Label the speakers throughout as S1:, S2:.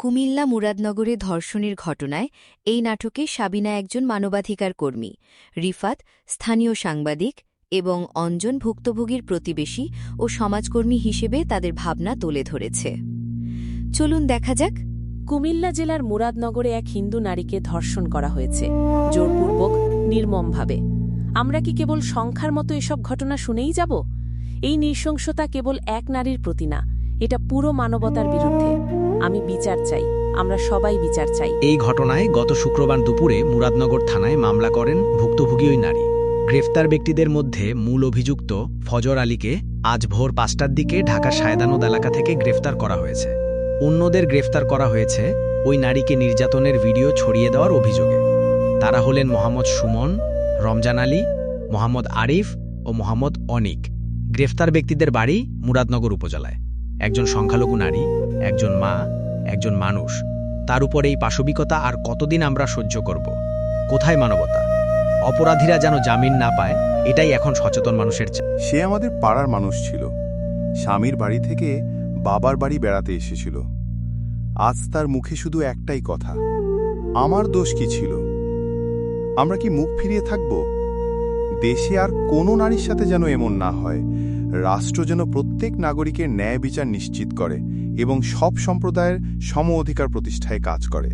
S1: কুমিল্লা মুরাদনগরে ধর্ষণের ঘটনায় এই নাটকে সাবিনা একজন মানবাধিকার কর্মী, রিফাত স্থানীয় সাংবাদিক এবং অঞ্জন ভুক্তভোগীর প্রতিবেশী ও সমাজকর্মী হিসেবে তাদের ভাবনা তুলে ধরেছে। চলুন দেখা যাক,
S2: কুমিল্লা জেলার মুরাদনগরে এক হিন্দু নারীকে ধর্ষণ করা হয়েছে, জোরপূর্বক, নির্মমভাবে। আমরা কি কেবল সংখ্যার মতো এসব ঘটনা শুনেই যাব? এই নৃশংসতা কেবল এক নারীর প্রতি না এটা পুরো মানবতার বিরুদ্ধে। আমি বিচার চাই, আমরা সবাই বিচার চাই।
S3: এই ঘটনায় গত শুক্রবার দুপুরে মুরাদনগর থানায় মামলা করেন ভুক্তভোগী ওই নারী। গ্রেফতার ব্যক্তিদের মধ্যে মূল অভিযুক্ত ফজর আলীকে আজ ভোর পাঁচটার দিকে ঢাকা সায়দানদ এলাকা থেকে গ্রেফতার করা হয়েছে। অন্যদের গ্রেফতার করা হয়েছে ওই নারীকে নির্যাতনের ভিডিও ছড়িয়ে দেওয়ার অভিযোগে। তারা হলেন মোহাম্মদ সুমন, রমজান আলী, মোহাম্মদ আরিফ ও মোহাম্মদ অনিক। গ্রেফতার ব্যক্তিদের বাড়ি মুরাদনগর উপজেলায়। একজন সংখ্যালঘু নারী, একজন মা, একজন মানুষ। তার উপর এই পাশবিকতা আর কতদিন আমরা সহ্য করব? কোথায় মানবতা? অপরাধীরা যেন জামিন না পায়, এটাই এখন সচেতন মানুষের
S4: সে আমাদের পাড়ার মানুষ ছিল। স্বামীর বাড়ি থেকে বাবার বাড়ি বেড়াতে এসেছিল। আজ তার মুখে শুধু একটাই কথা। আমার দোষ কি ছিল? আমরা কি মুখ ফিরিয়ে থাকব? দেশে আর কোনো নারীর সাথে যেন এমন না হয়। রাষ্ট্র যেন প্রত্যেক নাগরিকের ন্যায় বিচার নিশ্চিত করে এবং সব সম্প্রদায়ের সম অধিকার প্রতিষ্ঠায় কাজ করে।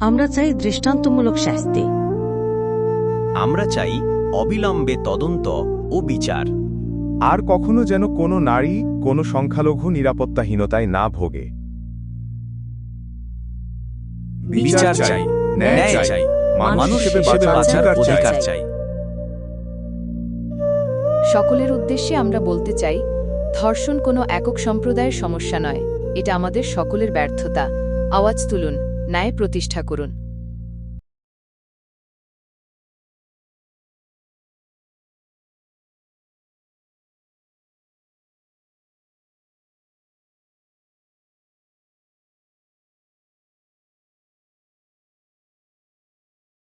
S5: আমরা চাই দৃষ্টান্তমূলক শাস্তি।
S6: আমরা চাই অবিলম্বে তদন্ত ও বিচার।
S7: আর কখনো যেন কোনো নারী কোনো সংখ্যালঘু নিরাপত্তাহীনতায় না ভোগে।
S6: বিচার চাই ন্যায় চাই। মানুষ হিসেবে বাঁচার অধিকার চাই।
S8: সকলের উদ্দেশ্যে আমরা বলতে চাই ধর্ষণ কোনো একক সম্প্রদায়ের সমস্যা নয়। এটা আমাদের সকলের ব্যর্থতা। আওয়াজ তুলুন ন্যায় প্রতিষ্ঠা করুন।